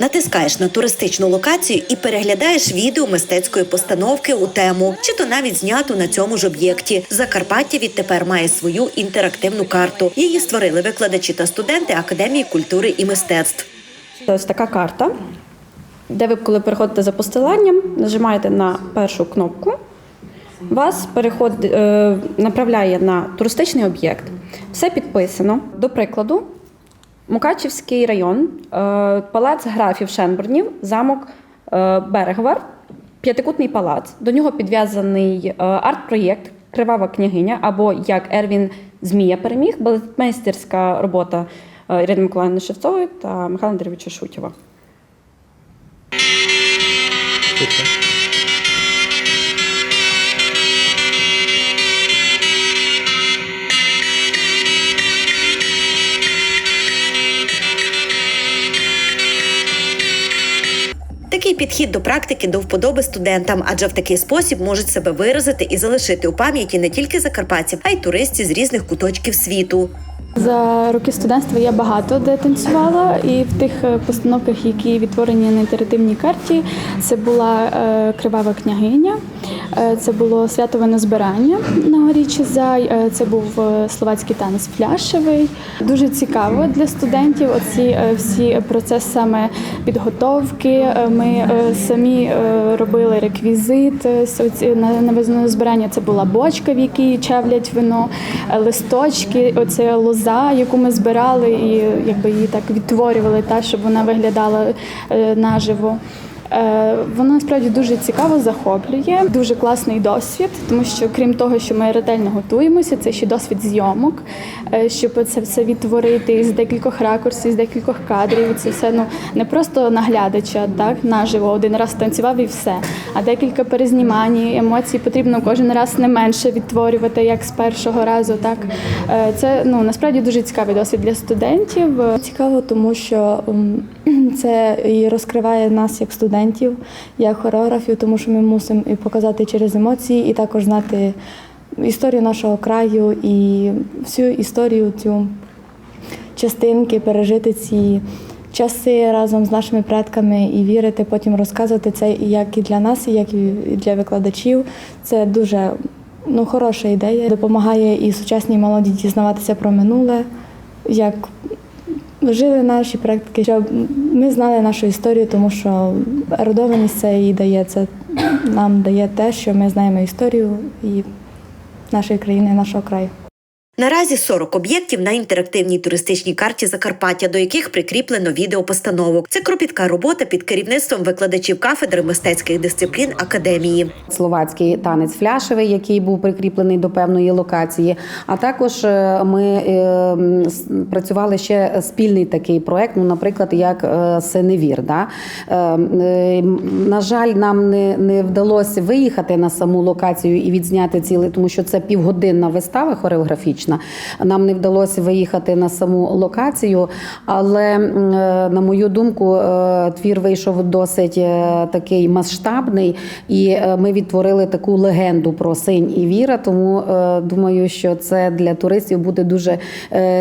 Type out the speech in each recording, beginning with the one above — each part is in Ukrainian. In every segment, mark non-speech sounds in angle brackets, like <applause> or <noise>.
Натискаєш на туристичну локацію і переглядаєш відео мистецької постановки у тему, чи то навіть зняту на цьому ж об'єкті. Закарпаття відтепер має свою інтерактивну карту. Її створили викладачі та студенти Академії культури і мистецтв. Ось така карта, де ви, коли переходите за посиланням, нажимаєте на першу кнопку, вас переход, е, направляє на туристичний об'єкт. Все підписано. До прикладу, Мукачівський район, е, палац графів Шенбурнів, замок е, Берегвар, п'ятикутний палац. До нього підв'язаний е, арт-проєкт Кривава княгиня або як Ервін Змія переміг, балетмейстерська робота Ірини Миколаївни Шевцової та Михайла Андрійовича Шутєва. Такий підхід до практики до вподоби студентам, адже в такий спосіб можуть себе виразити і залишити у пам'яті не тільки закарпатців, а й туристів з різних куточків світу. За роки студентства я багато де танцювала, і в тих е, постановках, які відтворені на інтерактивній карті, це була е, Кривава княгиня, е, це було святове збирання на горі Чизай, це був словацький танець фляшевий. Дуже цікаво для студентів. Оці всі процес саме підготовки. Ми самі робили реквізит на збирання. Це була бочка, в якій чавлять вино, листочки, оце лоза, яку ми збирали, і якби її так відтворювали, та щоб вона виглядала е, наживо. Е, Воно насправді дуже цікаво захоплює, дуже класний досвід, тому що крім того, що ми ретельно готуємося, це ще досвід зйомок, е, щоб це все відтворити з декількох ракурсів, з декількох кадрів. Це все ну не просто наглядача, так наживо один раз танцював і все, а декілька перезнімань, емоцій потрібно кожен раз не менше відтворювати, як з першого разу. Так Е, це ну насправді дуже цікавий досвід для студентів. Цікаво, тому що <clears throat> це і розкриває нас як студентів, як хореографів, тому що ми мусимо і показати через емоції, і також знати історію нашого краю і всю історію цю частинки, пережити ці часи разом з нашими предками і вірити, потім розказувати це як і для нас, і як і для викладачів. Це дуже ну, хороша ідея. Допомагає і сучасній молоді дізнаватися про минуле, як жили наші практики, щоб ми знали нашу історію, тому що родованість це і дає це нам дає те, що ми знаємо історію і нашої країни, нашого краю. Наразі 40 об'єктів на інтерактивній туристичній карті Закарпаття, до яких прикріплено відеопостановок. Це кропітка робота під керівництвом викладачів кафедри мистецьких дисциплін академії. словацький танець фляшевий, який був прикріплений до певної локації. А також е, ми е, працювали ще спільний такий проект, ну, наприклад, як е, Синевір. Да? На жаль, нам не, не вдалося виїхати на саму локацію і відзняти цілий, тому що це півгодинна вистава хореографічна. Нам не вдалося виїхати на саму локацію, але е, на мою думку, е, твір вийшов досить е, такий масштабний, і ми відтворили таку легенду про синь і віра. Тому думаю, що це для туристів буде дуже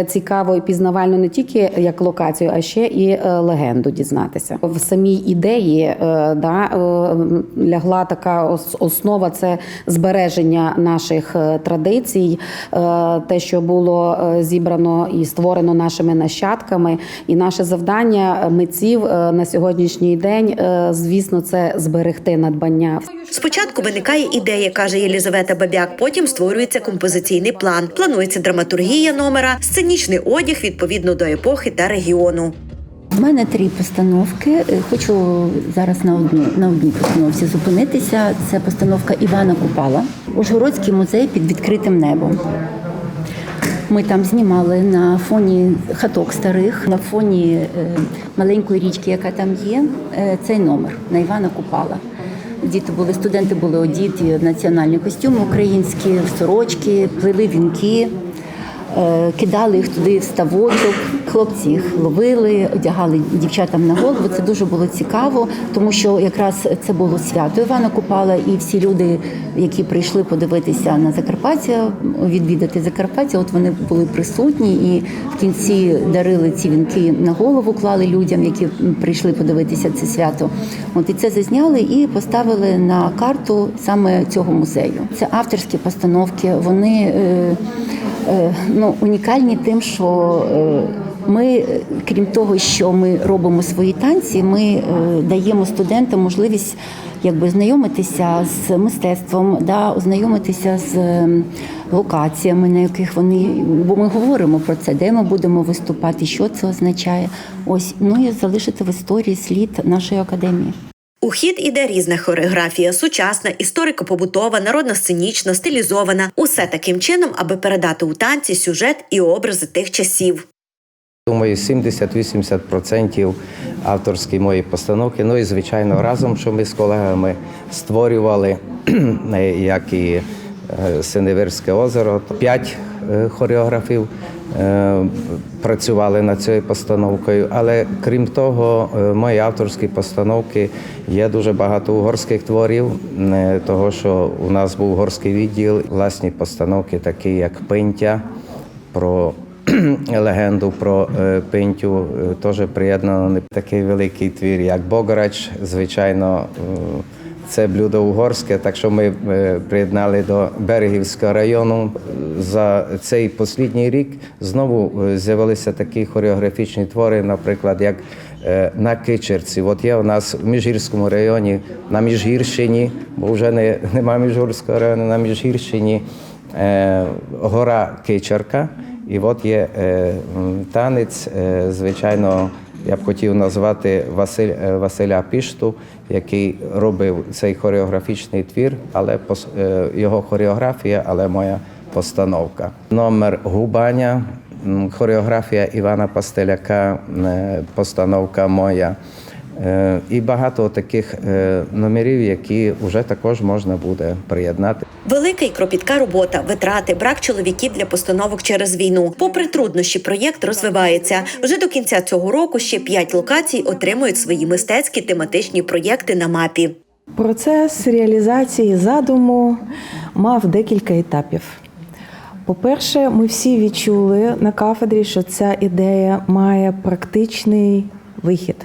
цікаво і пізнавально не тільки як локацію, а ще і легенду дізнатися. В самій ідеї да, лягла така основа це збереження наших традицій, те, що було е, зібрано і створено нашими нащадками. І наше завдання митців е, на сьогоднішній день, е, звісно, це зберегти надбання. Спочатку виникає ідея, каже Єлізавета Бабяк. Потім створюється композиційний план. Планується драматургія номера, сценічний одяг відповідно до епохи та регіону. У мене три постановки. Е, Хочу зараз на одній на одній постановці зупинитися. Це постановка Івана Купала, Ужгородський музей під відкритим небом. Ми там знімали на фоні хаток старих, на фоні е, маленької річки, яка там є. е, Цей номер на Івана Купала. Діти були, студенти були одіті в національні костюми українські, в сорочки, плели вінки. Е, кидали їх туди в ставочок. Хлопці їх ловили, одягали дівчатам на голову. Це дуже було цікаво, тому що якраз це було свято Івана Купала, і всі люди, які прийшли подивитися на Закарпаття, відвідати Закарпаття, от вони були присутні і в кінці дарили ці вінки на голову, клали людям, які прийшли подивитися це свято. От і це зазняли і поставили на карту саме цього музею. Це авторські постановки. Вони е, ну, унікальні тим, що е, ми, е, крім того, що ми робимо свої танці, ми е, даємо студентам можливість якби знайомитися з мистецтвом, да, ознайомитися з ем, локаціями, на яких вони, бо ми говоримо про це, де ми будемо виступати, що це означає. Ось ну і залишити в історії слід нашої академії. У хід іде різна хореографія: сучасна, історико-побутова, народно-сценічна, стилізована. Усе таким чином, аби передати у танці сюжет і образи тих часів. Думаю, 70-80% авторські мої постановки. Ну і звичайно, разом, що ми з колегами створювали, <clears throat> як і е, Синевирське озеро. П'ять е, хореографів працювали над цією постановкою. Але крім того, е, мої авторські постановки є дуже багато угорських творів, е, того що у нас був угорський відділ, власні постановки, такі як Пинтя про <clears throat> легенду про е, Пинтю е, теж приєднано такий великий твір, як Богорач. Звичайно, е, це блюдо угорське, так що ми е, приєднали до Берегівського району. За цей останній рік знову е, з'явилися такі хореографічні твори, наприклад, як е, на Кичерці. От є у нас в Міжгірському районі, на Міжгірщині, бо вже не, немає Міжгірського району, на Міжгірщині е, гора Кичерка. І от є е, танець, е, звичайно, я б хотів назвати Василь, е, Василя Пішту, який робив цей хореографічний твір, але е, його хореографія, але моя постановка. Номер Губаня, хореографія Івана Пастеляка, е, постановка моя. Е, І багато таких е, номерів, які вже також можна буде приєднати. Велика і кропітка робота, витрати, брак чоловіків для постановок через війну. Попри труднощі, проєкт розвивається. Вже до кінця цього року ще п'ять локацій отримують свої мистецькі тематичні проєкти на мапі. Процес реалізації задуму мав декілька етапів. По-перше, ми всі відчули на кафедрі, що ця ідея має практичний вихід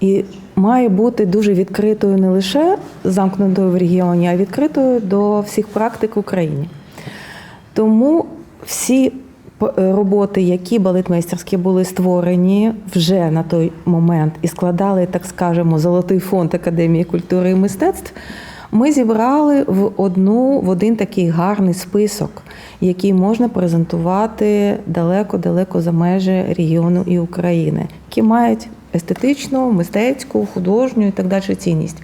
і має бути дуже відкритою не лише замкнутою в регіоні, а відкритою до всіх практик в Україні. Тому всі е, роботи, які балетмейстерські були створені вже на той момент і складали, так скажемо, золотий фонд Академії культури і мистецтв, ми зібрали в одну в один такий гарний список, який можна презентувати далеко-далеко за межі регіону і України, які мають естетичну, мистецьку, художню і так далі цінність.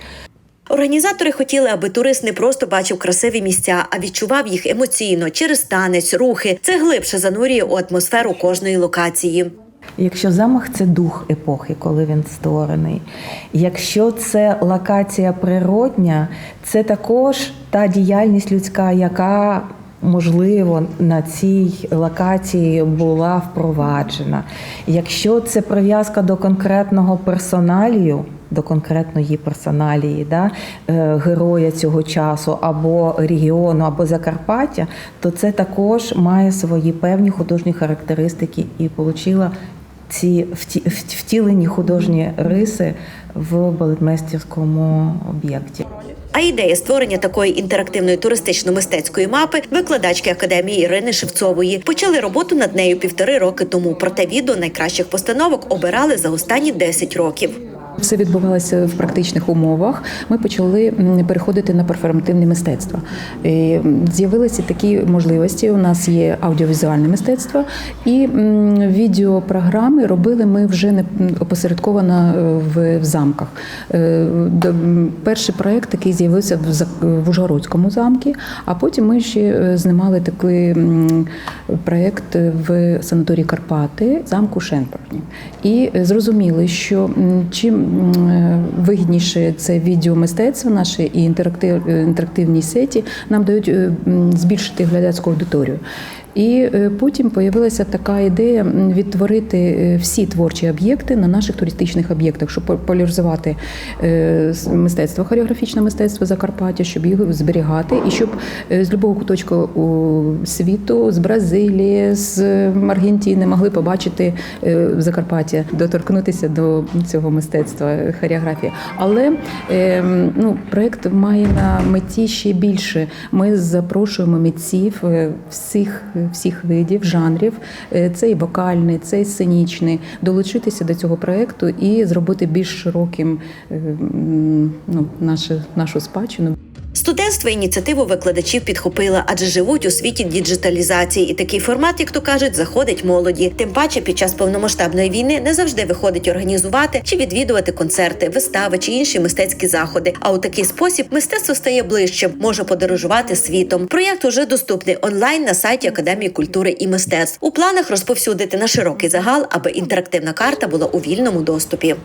Організатори хотіли, аби турист не просто бачив красиві місця, а відчував їх емоційно через танець, рухи. Це глибше занурює у атмосферу кожної локації. Якщо замах це дух епохи, коли він створений. Якщо це локація природня, це також та діяльність людська, яка можливо на цій локації була впроваджена. Якщо це прив'язка до конкретного персоналію. До конкретної персоналії, да, е, героя цього часу або регіону, або Закарпаття, то це також має свої певні художні характеристики і отримала ці вті- втілені художні риси в балетмейстерському об'єкті. А ідея створення такої інтерактивної туристично-мистецької мапи викладачки академії Ірини Шевцової почали роботу над нею півтори роки тому. Проте відео найкращих постановок обирали за останні 10 років. Все відбувалося в практичних умовах. Ми почали переходити на перформативне мистецтво. З'явилися такі можливості. У нас є аудіовізуальне мистецтво і відеопрограми робили ми вже не опосередковано е, в, замках. Е, Перший проект такий з'явився в Ужгородському замку, а потім ми ще е, знімали такий проект в санаторії Карпати, замку Шенпорні. І зрозуміли, що чим вигідніше це відеомистецтво наше і е, інтерактивні сеті, нам дають е, збільшити глядацьку аудиторію. І е, потім появилася така ідея відтворити е, всі творчі об'єкти на наших туристичних об'єктах, щоб популяризувати е, мистецтво, хореографічне мистецтво Закарпаття, щоб його зберігати, і щоб з будь-якого куточку світу, з Бразилії, з Аргентини могли побачити е, Закарпаття, доторкнутися до цього мистецтва хореографії. Але ну, проект має на меті ще більше. Ми запрошуємо митців всіх, всіх видів, жанрів. Е, Це і вокальний, це і сценічний, долучитися до цього проекту і зробити більш широким е, ну, нашу, нашу спадщину. Студентство ініціативу викладачів підхопила, адже живуть у світі діджиталізації, і такий формат, як то кажуть, заходить молоді. Тим паче, під час повномасштабної війни не завжди виходить організувати чи відвідувати концерти, вистави чи інші мистецькі заходи. А у такий спосіб мистецтво стає ближчим, може подорожувати світом. Проєкт уже доступний онлайн на сайті Академії культури і мистецтв. У планах розповсюдити на широкий загал, аби інтерактивна карта була у вільному доступі.